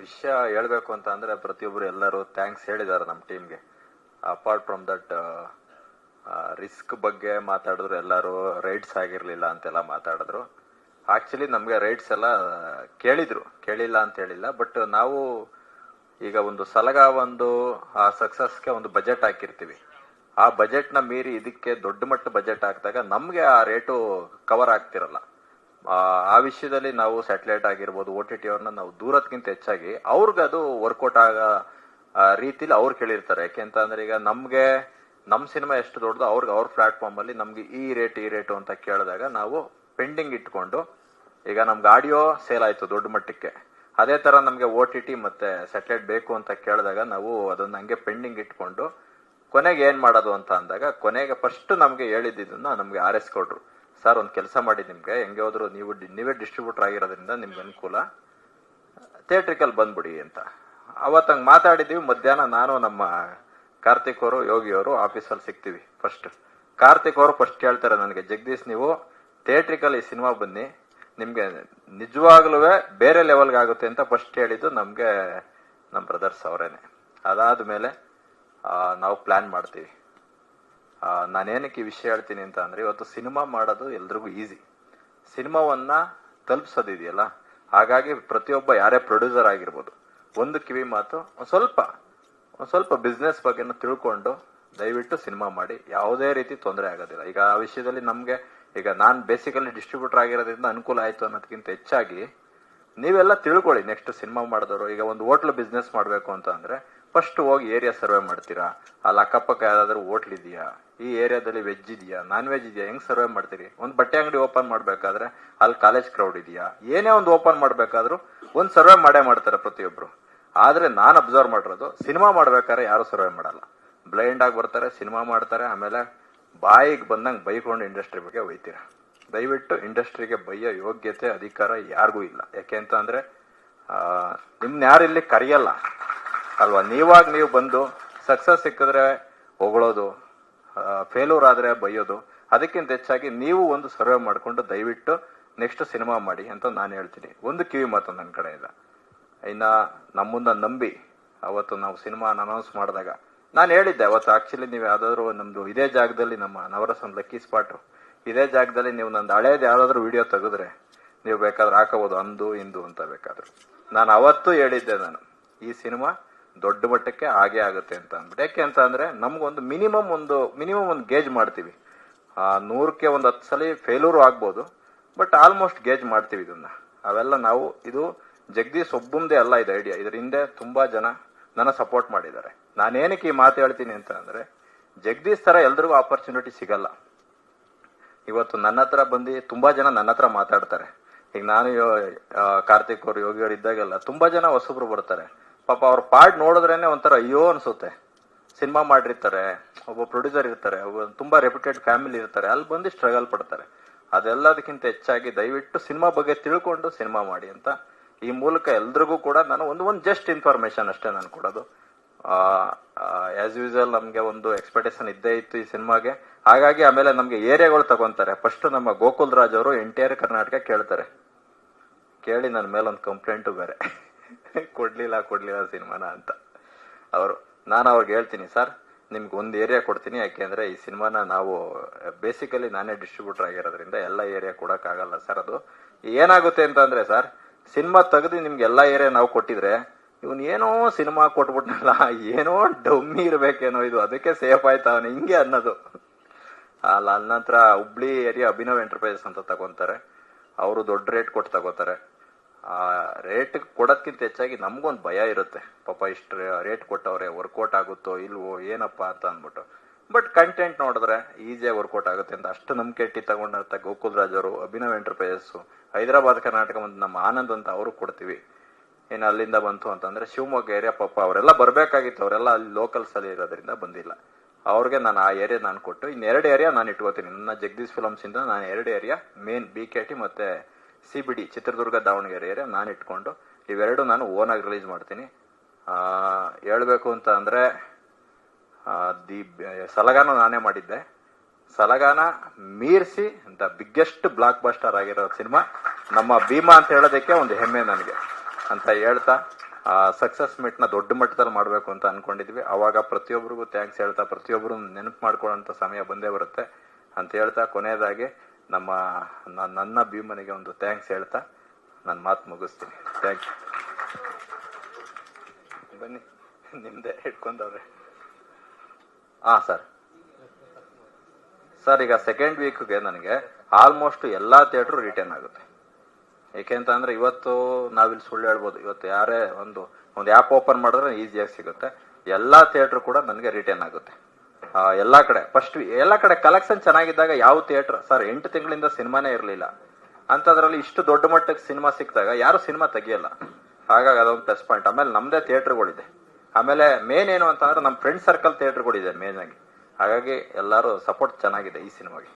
ವಿಷಯ ಹೇಳ್ಬೇಕು ಅಂತ ಅಂದ್ರೆ ಪ್ರತಿಯೊಬ್ರು ಎಲ್ಲರೂ ಥ್ಯಾಂಕ್ಸ್ ಹೇಳಿದ್ದಾರೆ ನಮ್ಮ ಟೀಮ್ಗೆ ಅಪಾರ್ಟ್ ಫ್ರಮ್ ದಟ್ ರಿಸ್ಕ್ ಬಗ್ಗೆ ಮಾತಾಡಿದ್ರು ಎಲ್ಲರೂ ರೈಡ್ಸ್ ಆಗಿರ್ಲಿಲ್ಲ ಅಂತೆಲ್ಲ ಮಾತಾಡಿದ್ರು. ಆಕ್ಚುಲಿ ನಮ್ಗೆ ರೈಡ್ಸ್ ಎಲ್ಲ ಕೇಳಿದ್ರು. ಕೇಳಿಲ್ಲ ಅಂತ ಹೇಳಿಲ್ಲ. ಬಟ್ ನಾವು ಈಗ ಒಂದು ಸಲಗ ಒಂದು, ಆ ಸಕ್ಸಸ್ಗೆ ಒಂದು ಬಜೆಟ್ ಹಾಕಿರ್ತೀವಿ. ಆ ಬಜೆಟ್ನ ಮೀರಿ ಇದಕ್ಕೆ ದೊಡ್ಡ ಮಟ್ಟ ಬಜೆಟ್ ಹಾಕಿದಾಗ ನಮ್ಗೆ ಆ ರೇಟು ಕವರ್ ಆಗ್ತಿರಲ್ಲ. ಆ ವಿಷಯದಲ್ಲಿ ನಾವು ಸ್ಯಾಟಲೈಟ್ ಆಗಿರ್ಬೋದು ಓ ಟಿ ಟಿ ಅವ್ರನ್ನ ನಾವು ದೂರದಕ್ಕಿಂತ ಹೆಚ್ಚಾಗಿ ಅವ್ರಿಗದು ಅದು ವರ್ಕೌಟ್ ಆಗ ರೀತಿಲಿ ಅವ್ರು ಕೇಳಿರ್ತಾರೆ. ಯಾಕೆಂತ ಅಂದ್ರೆ ಈಗ ನಮ್ಗೆ, ನಮ್ ಸಿನಿಮಾ ಎಷ್ಟು ದೊಡ್ಡದು ಅವ್ರಿಗೆ ಅವ್ರ ಪ್ಲಾಟ್ಫಾರ್ಮ್ ಅಲ್ಲಿ ನಮ್ಗೆ ಈ ರೇಟ್ ಈ ರೇಟು ಅಂತ ಕೇಳಿದಾಗ ನಾವು ಪೆಂಡಿಂಗ್ ಇಟ್ಕೊಂಡು, ಈಗ ನಮ್ಗೆ ಆಡಿಯೋ ಸೇಲ್ ಆಯ್ತು ದೊಡ್ಡ ಮಟ್ಟಕ್ಕೆ. ಅದೇ ತರ ನಮ್ಗೆ ಓ ಟಿ ಟಿ ಮತ್ತೆ ಸ್ಯಾಟಲೈಟ್ ಬೇಕು ಅಂತ ಕೇಳಿದಾಗ ನಾವು ಅದನ್ನ ಹಂಗೆ ಪೆಂಡಿಂಗ್ ಇಟ್ಕೊಂಡು, ಕೊನೆಗೆ ಏನ್ ಮಾಡೋದು ಅಂತ ಅಂದಾಗ ಕೊನೆಗೆ ಫಸ್ಟ್ ನಮ್ಗೆ ಹೇಳಿದ್ದನ್ನ ನಮ್ಗೆ ಆರ್ ಎಸ್ ಕೊಡ್ರು ಸರ್ ಒಂದು ಕೆಲಸ ಮಾಡಿ ನಿಮ್ಗೆ. ಹೆಂಗೆ ಹೋದ್ರು ನೀವು ನೀವೇ ಡಿಸ್ಟ್ರಿಬ್ಯೂಟರ್ ಆಗಿರೋದ್ರಿಂದ ನಿಮ್ಗೆ ಅನುಕೂಲ. ಥಿಯೇಟ್ರಿಕಲ್ ಬಂದ್ಬಿಡಿ ಅಂತ. ಅವತ್ತು ಹಂಗೆ ಮಾತಾಡಿದೀವಿ. ಮಧ್ಯಾಹ್ನ ನಾನು ನಮ್ಮ ಕಾರ್ತಿಕ್ ಅವರು, ಯೋಗಿ ಅವರು ಆಫೀಸಲ್ಲಿ ಸಿಗ್ತೀವಿ ಫಸ್ಟ್ ಕಾರ್ತಿಕ್ ಅವರು ಫಸ್ಟ್ ಹೇಳ್ತಾರೆ ನನಗೆ, ಜಗದೀಶ್, ನೀವು ಥಿಯೇಟ್ರಿಕಲ್ ಈ ಸಿನಿಮಾ ಬನ್ನಿ. ನಿಮಗೆ ನಿಜವಾಗ್ಲೂ ಬೇರೆ ಲೆವೆಲ್ಗೆ ಆಗುತ್ತೆ ಅಂತ ಫಸ್ಟ್ ಹೇಳಿದ್ದು ನಮಗೆ ನಮ್ಮ ಬ್ರದರ್ಸ್ ಅವರೇನೆ. ಅದಾದ ಮೇಲೆ ನಾವು ಪ್ಲ್ಯಾನ್ ಮಾಡ್ತೀವಿ. ನಾನೇನಕ್ಕೆ ಈ ವಿಷಯ ಹೇಳ್ತೀನಿ ಅಂತ ಅಂದ್ರೆ, ಇವತ್ತು ಸಿನಿಮಾ ಮಾಡೋದು ಎಲ್ರಿಗೂ ಈಸಿ. ಸಿನಿಮಾವನ್ನ ತಲುಪಿಸೋದಿದೆಯಲ್ಲ? ಹಾಗಾಗಿ ಪ್ರತಿಯೊಬ್ಬ ಯಾರೇ ಪ್ರೊಡ್ಯೂಸರ್ ಆಗಿರ್ಬೋದು, ಒಂದು ಕಿವಿ ಮಾತು, ಒಂದು ಸ್ವಲ್ಪ ಒಂದು ಸ್ವಲ್ಪ ಬಿಸ್ನೆಸ್ ಬಗ್ಗೆನೂ ತಿಳ್ಕೊಂಡು ದಯವಿಟ್ಟು ಸಿನಿಮಾ ಮಾಡಿ. ಯಾವುದೇ ರೀತಿ ತೊಂದರೆ ಆಗೋದಿಲ್ಲ. ಈಗ ಆ ವಿಷಯದಲ್ಲಿ ನಮ್ಗೆ, ಈಗ ನಾನು ಬೇಸಿಕಲಿ ಡಿಸ್ಟ್ರಿಬ್ಯೂಟರ್ ಆಗಿರೋದ್ರಿಂದ ಅನುಕೂಲ ಆಯ್ತು ಅನ್ನೋದಕ್ಕಿಂತ ಹೆಚ್ಚಾಗಿ ನೀವೆಲ್ಲ ತಿಳ್ಕೊಳ್ಳಿ ನೆಕ್ಸ್ಟ್ ಸಿನಿಮಾ ಮಾಡಿದವರು, ಈಗ ಒಂದು ಹೋಟ್ಲ್ ಬಿಸ್ನೆಸ್ ಮಾಡಬೇಕು ಅಂತ ಅಂದ್ರೆ ಫಸ್ಟ್ ಹೋಗಿ ಏರಿಯಾ ಸರ್ವೆ ಮಾಡ್ತೀರಾ? ಅಲ್ಲಿ ಅಕ್ಕಪಕ್ಕ ಯಾವ್ದಾದ್ರು ಹೋಟ್ಲ್ ಇದೆಯಾ? ಈ ಏರಿಯಾದಲ್ಲಿ ವೆಜ್ ಇದೆಯಾ? ನಾನ್ ವೆಜ್ ಇದೆಯಾ? ಹೆಂಗ್ ಸರ್ವೆ ಮಾಡ್ತೀರಿ? ಒಂದು ಬಟ್ಟೆ ಅಂಗಡಿ ಓಪನ್ ಮಾಡ್ಬೇಕಾದ್ರೆ ಅಲ್ಲಿ ಕಾಲೇಜ್ ಕ್ರೌಡ್ ಇದೆಯಾ? ಏನೇ ಒಂದು ಓಪನ್ ಮಾಡಬೇಕಾದ್ರೂ ಒಂದ್ ಸರ್ವೆ ಮಾಡೇ ಮಾಡ್ತಾರೆ ಪ್ರತಿಯೊಬ್ರು. ಆದ್ರೆ ನಾನ್ ಅಬ್ಸರ್ವ್ ಮಾಡಿರೋದು ಸಿನಿಮಾ ಮಾಡ್ಬೇಕಾದ್ರೆ ಯಾರು ಸರ್ವೆ ಮಾಡಲ್ಲ. ಬ್ಲೈಂಡ್ ಆಗಿ ಬರ್ತಾರೆ ಸಿನಿಮಾ ಮಾಡ್ತಾರೆ, ಆಮೇಲೆ ಬಾಯಿಗೆ ಬಂದಂಗೆ ಬೈಕೊಂಡು ಇಂಡಸ್ಟ್ರಿ ಬಗ್ಗೆ ಒಯ್ತೀರ? ದಯವಿಟ್ಟು ಇಂಡಸ್ಟ್ರಿಗೆ ಬೈಯೋ ಯೋಗ್ಯತೆ, ಅಧಿಕಾರ ಯಾರಿಗೂ ಇಲ್ಲ. ಯಾಕೆ ಅಂತ ಅಂದ್ರೆ ನಿಮ್ನ ಯಾರು ಇಲ್ಲಿ ಕರೆಯಲ್ಲ? ಅಲ್ವಾ? ನೀವಾಗ ನೀವು ಬಂದು ಸಕ್ಸಸ್ ಸಿಕ್ಕಿದ್ರೆ ಹೊಗಳೋದು ಫೇಲೂರ್ ಆದ್ರೆ ಬೈಯೋದು, ಅದಕ್ಕಿಂತ ಹೆಚ್ಚಾಗಿ ನೀವು ಒಂದು ಸರ್ವೆ ಮಾಡಿಕೊಂಡು ದಯವಿಟ್ಟು ನೆಕ್ಸ್ಟ್ ಸಿನಿಮಾ ಮಾಡಿ ಅಂತ ನಾನು ಹೇಳ್ತೀನಿ. ಒಂದು ಕಿವಿ ಮಾತು ನನ್ನ ಕಡೆಯಿಂದ ಇನ್ನ ನಮ್ಮನ್ನ ನಂಬಿ ಅವತ್ತು ನಾವು ಸಿನಿಮಾ ಅನೌನ್ಸ್ ಮಾಡಿದಾಗ, ನಾನು ಹೇಳಿದ್ದೆ ಅವತ್ತು ಆಕ್ಚುಲಿ ನೀವು ಯಾವುದಾದ್ರೂ ನಮ್ಮದು ಇದೇ ಜಾಗದಲ್ಲಿ ನಮ್ಮ ನವರಸನ್ ಲಕ್ಕಿ ಸ್ಪಾಟ್ ಇದೇ ಜಾಗದಲ್ಲಿ ನೀವು ನಂದು ಹಳೇದು ಯಾವುದಾದ್ರೂ ವಿಡಿಯೋ ತೆಗೆದ್ರೆ ನೀವು ಬೇಕಾದ್ರೆ ಹಾಕಬಹುದು, ಅಂದು, ಇಂದು ಅಂತ ಬೇಕಾದ್ರೆ. ನಾನು ಅವತ್ತು ಹೇಳಿದ್ದೆ ನಾನು, ಈ ಸಿನಿಮಾ ದೊಡ್ಡ ಮಟ್ಟಕ್ಕೆ ಹಾಗೆ ಆಗುತ್ತೆ ಅಂತ ಅಂದ್ಬಿಟ್ಟು. ಯಾಕೆ ಅಂತ ಅಂದ್ರೆ ನಮ್ಗೊಂದು ಮಿನಿಮಮ್ ಒಂದು ಮಿನಿಮಮ್ ಒಂದು ಗೇಜ್ ಮಾಡ್ತೀವಿ. ಆ, ನೂರಕ್ಕೆ ಒಂದು ಹತ್ತು ಸಲ ಫೇಲೂರ್ ಆಗ್ಬೋದು ಬಟ್ ಆಲ್ಮೋಸ್ಟ್ ಗೇಜ್ ಮಾಡ್ತೀವಿ ಇದನ್ನ. ಅವೆಲ್ಲ ನಾವು, ಇದು ಜಗದೀಶ್ ಒಬ್ಬಂದೇ ಅಲ್ಲ ಇದೆ ಐಡಿಯಾ ಇದ್ರ ಹಿಂದೆ ತುಂಬಾ ಜನ ನನ್ನ ಸಪೋರ್ಟ್ ಮಾಡಿದ್ದಾರೆ. ನಾನೇನಕ್ಕೆ ಈ ಮಾತು ಹೇಳ್ತೀನಿ ಅಂತ ಅಂದ್ರೆ, ಜಗದೀಶ್ ತರ ಎಲ್ರಿಗೂ ಆಪರ್ಚುನಿಟಿ ಸಿಗಲ್ಲ. ಇವತ್ತು ನನ್ನ ಹತ್ರ ಬಂದು ತುಂಬಾ ಜನ ನನ್ನ ಹತ್ರ ಮಾತಾಡ್ತಾರೆ. ಈಗ ನಾನು ಕಾರ್ತಿಕ್ ಅವರು, ಯೋಗಿ ಅವರು ಇದ್ದಾಗೆಲ್ಲ ತುಂಬಾ ಜನ ಹೊಸಬ್ರು ಬರ್ತಾರೆ. ಪಾಪ ಅವ್ರ ಪಾರ್ಟ್ ನೋಡಿದ್ರೇನೆ ಒಂಥರ ಅಯ್ಯೋ ಅನ್ಸುತ್ತೆ. ಸಿನಿಮಾ ಮಾಡಿರ್ತಾರೆ, ಒಬ್ಬ ಪ್ರೊಡ್ಯೂಸರ್ ಇರ್ತಾರೆ, ಒಬ್ಬ ತುಂಬಾ ರೆಪ್ಯೂಟೆಡ್ ಫ್ಯಾಮಿಲಿ ಇರ್ತಾರೆ, ಅಲ್ಲಿ ಬಂದು ಸ್ಟ್ರಗಲ್ ಪಡ್ತಾರೆ. ಅದೆಲ್ಲದಕ್ಕಿಂತ ಹೆಚ್ಚಾಗಿ ದಯವಿಟ್ಟು ಸಿನಿಮಾ ಬಗ್ಗೆ ತಿಳ್ಕೊಂಡು ಸಿನಿಮಾ ಮಾಡಿ ಅಂತ ಈ ಮೂಲಕ ಎಲ್ರಿಗೂ ಕೂಡ ನಾನು ಒಂದು ಒಂದು ಜಸ್ಟ್ ಇನ್ಫಾರ್ಮೇಶನ್ ಅಷ್ಟೇ ನಾನು ಕೊಡೋದು. ಆಸ್ ಯೂಸಲ್ ನಮಗೆ ಒಂದು ಎಕ್ಸ್ಪೆಕ್ಟೇಷನ್ ಇದ್ದೇ ಇತ್ತು ಈ ಸಿನಿಮಾಗೆ. ಹಾಗಾಗಿ ಆಮೇಲೆ ನಮಗೆ ಏರಿಯಾಗಳು ತಗೊಂತಾರೆ. ಫಸ್ಟ್ ನಮ್ಮ ಗೋಕುಲ್ ರಾಜ್ ಅವರು ಎಂಟೈರ್ ಕರ್ನಾಟಕ ಕೇಳ್ತಾರೆ. ಕೇಳಿ ನನ್ನ ಮೇಲೆ ಒಂದು ಕಂಪ್ಲೇಂಟು ಬೇರೆ. ಕೊಡ್ಲಿಲ್ಲ ಕೊಡ್ಲಿಲ್ಲ ಸಿನಿಮಾನ ಅಂತ. ಅವರು, ನಾನು ಅವ್ರಿಗೆ ಹೇಳ್ತೀನಿ, ಸರ್, ನಿಮ್ಗೆ ಒಂದು ಏರಿಯಾ ಕೊಡ್ತೀನಿ, ಯಾಕೆಂದ್ರೆ ಈ ಸಿನಿಮಾನ ನಾವು ಬೇಸಿಕಲಿ ನಾನೇ ಡಿಸ್ಟ್ರಿಬ್ಯೂಟರ್ ಆಗಿರೋದ್ರಿಂದ ಎಲ್ಲ ಏರಿಯಾ ಕೊಡಕ್ಕಾಗಲ್ಲ ಸರ್ ಅದು. ಏನಾಗುತ್ತೆ ಅಂತಂದ್ರೆ ಸರ್, ಸಿನಿಮಾ ತೆಗೆದು ನಿಮ್ಗೆ ಎಲ್ಲ ಏರಿಯಾ ನಾವು ಕೊಟ್ಟಿದ್ರೆ, ಇವನ್ ಏನೋ ಸಿನಿಮಾ ಕೊಟ್ಬಿಟ್ನಲ್ಲ, ಏನೋ ಡಮ್ಮಿ ಇರ್ಬೇಕೇನೋ ಇದು, ಅದಕ್ಕೆ ಸೇಫ್ ಆಯ್ತಾ ಅವನು? ಹಿಂಗೆ ಅನ್ನೋದು. ಅಲ್ಲ ನಂತರ ಹುಬ್ಳಿ ಏರಿಯಾ ಅಭಿನವ್ ಎಂಟರ್ಪ್ರೈಸಸ್ ಅಂತ ತಗೊಂತಾರೆ. ಅವರು ದೊಡ್ಡ ರೇಟ್ ಕೊಟ್ಟು ತಗೋತಾರೆ. ಆ ರೇಟ್ ಕೊಡೋದ್ಕಿಂತ ಹೆಚ್ಚಾಗಿ ನಮ್ಗೊಂದು ಭಯ ಇರುತ್ತೆ. ಪಾಪ ಇಷ್ಟು ರೇಟ್ ಕೊಟ್ಟವ್ರೆ ವರ್ಕೌಟ್ ಆಗುತ್ತೋ ಇಲ್ವೋ, ಏನಪ್ಪ ಅಂತ ಅಂದ್ಬಿಟ್ಟು. ಬಟ್ ಕಂಟೆಂಟ್ ನೋಡಿದ್ರೆ ಈಸಿಯಾಗಿ ವರ್ಕೌಟ್ ಆಗುತ್ತೆ ಅಂತ ಅಷ್ಟು ನಂಬಿಕೆ ಇಟ್ಟು ತಗೊಂಡಂತ ಗೋಕುಲ್ ರಾಜ್ ಅವರು, ಅಭಿನವ್ ಎಂಟರ್ಪ್ರೈಸಸ್ ಹೈದರಾಬಾದ್ ಕರ್ನಾಟಕ ಒಂದು ನಮ್ಮ ಆನಂದ್ ಅಂತ ಅವರು ಕೊಡ್ತೀವಿ. ಏನು ಅಲ್ಲಿಂದ ಬಂತು ಅಂತಂದ್ರೆ ಶಿವಮೊಗ್ಗ ಏರಿಯಾ ಪಾಪ ಅವರೆಲ್ಲ ಬರಬೇಕಾಗಿತ್ತು, ಅವರೆಲ್ಲ ಅಲ್ಲಿ ಲೋಕಲ್ಸ್ ಅಲ್ಲಿ ಇರೋದ್ರಿಂದ ಬಂದಿಲ್ಲ. ಅವ್ರಿಗೆ ನಾನು ಆ ಏರಿಯಾ ನಾನು ಕೊಟ್ಟು ಇನ್ನು ಎರಡು ಏರಿಯಾ ನಾನು ಇಟ್ಕೋತೀನಿ. ನನ್ನ ಜಗದೀಶ್ ಫಿಲಮ್ಸ್ ಇಂದ ನಾನು ಎರಡು area main B K T ಮತ್ತೆ C B D Chitradurga Davanagere area ನಾನು ಇಟ್ಕೊಂಡು, ಇವೆರಡು ನಾನು ಓನ್ ಆಗಿ ರಿಲೀಸ್ ಮಾಡ್ತೀನಿ. ಹೇಳಬೇಕು ಅಂತ ಅಂದರೆ ದಿ, ಸಲಗಾನ ನಾನೇ ಮಾಡಿದ್ದೆ. ಸಲಗಾನ ಮೀರಿಸಿ ದ ಬಿಗ್ಗೆಸ್ಟ್ ಬ್ಲಾಕ್ ಬಸ್ಟರ್ ಆಗಿರೋ ಸಿನಿಮಾ, ನಮ್ಮ ಭೀಮಾ ಅಂತ ಹೇಳೋದಕ್ಕೆ ಒಂದು ಹೆಮ್ಮೆ ನನಗೆ. ಅಂತ ಹೇಳ್ತಾ ಸಕ್ಸಸ್ ಮೀಟ್ನ ದೊಡ್ಡ ಮಟ್ಟದಲ್ಲಿ ಮಾಡಬೇಕು ಅಂತ ಅನ್ಕೊಂಡಿದ್ವಿ. ಅವಾಗ ಪ್ರತಿಯೊಬ್ಬರಿಗೂ ಥ್ಯಾಂಕ್ಸ್ ಹೇಳ್ತಾ ಪ್ರತಿಯೊಬ್ಬರು ನೆನಪು ಮಾಡ್ಕೊಳ್ಳೋಂಥ ಸಮಯ ಬಂದೇ ಬರುತ್ತೆ ಅಂತ ಹೇಳ್ತಾ, ಕೊನೆಯದಾಗಿ ನಮ್ಮ ನನ್ನ ಭೀಮನಿಗೆ ಒಂದು ಥ್ಯಾಂಕ್ಸ್ ಹೇಳ್ತಾ ನನ್ನ ಮಾತು ಮುಗಿಸ್ತೀನಿ. ಥ್ಯಾಂಕ್ ಯು ಬನ್ನಿ, ನಿಮ್ದೆ ಇಟ್ಕೊಂಡವ್ರೆ ಹಾ ಸರ್ ಸರ್ ಈಗ ಸೆಕೆಂಡ್ ವೀಕ್ಗೆ ನನಗೆ ಆಲ್ಮೋಸ್ಟ್ ಎಲ್ಲಾ ಥಿಯೇಟ್ರು ರಿಟರ್ನ್ ಆಗುತ್ತೆ. ಏಕೆಂತ ಅಂದ್ರೆ ಇವತ್ತು ನಾವಿಲ್ಲಿ ಸುಳ್ಳು ಹೇಳ್ಬೋದು. ಇವತ್ತು ಯಾರೇ ಒಂದು ಒಂದು ಆ್ಯಪ್ ಓಪನ್ ಮಾಡಿದ್ರೆ ಈಸಿಯಾಗಿ ಸಿಗುತ್ತೆ. ಎಲ್ಲಾ ಥಿಯೇಟ್ರು ಕೂಡ ನನಗೆ ರಿಟರ್ನ್ ಆಗುತ್ತೆ. ಎಲ್ಲಾ ಕಡೆ. ಫಸ್ಟ್ ಎಲ್ಲಾ ಕಡೆ ಕಲೆಕ್ಷನ್ ಚೆನ್ನಾಗಿದ್ದಾಗ ಯಾವ ಥಿಯೇಟರ್ ಸರ್ ಎಂಟು ತಿಂಗಳಿಂದ ಸಿನಿಮಾನೇ ಇರಲಿಲ್ಲ. ಅಂತದ್ರಲ್ಲಿ ಇಷ್ಟು ದೊಡ್ಡ ಮಟ್ಟಕ್ಕೆ ಸಿನಿಮಾ ಸಿಕ್ಕಿದಾಗ ಯಾರು ಸಿನಿಮಾ ತೆಗಿಯಲ್ಲ. ಹಾಗಾಗಿ ಅದೊಂದು ಪ್ಲಸ್ ಪಾಯಿಂಟ್ ಆಮೇಲೆ ನಮ್ಮದೇ ಥಿಯೇಟರ್ಗಳಿದೆ ಆಮೇಲೆ ಮೇನ್ ಏನು ಅಂತಂದ್ರೆ ನಮ್ಮ ಫ್ರೆಂಡ್ ಸರ್ಕಲ್ ಥಿಯೇಟರ್ಗಳಿದೆ ಮೇನ್ ಆಗಿ. ಹಾಗಾಗಿ ಎಲ್ಲರೂ ಸಪೋರ್ಟ್ ಚೆನ್ನಾಗಿದೆ ಈ ಸಿನಿಮಾಗೆ.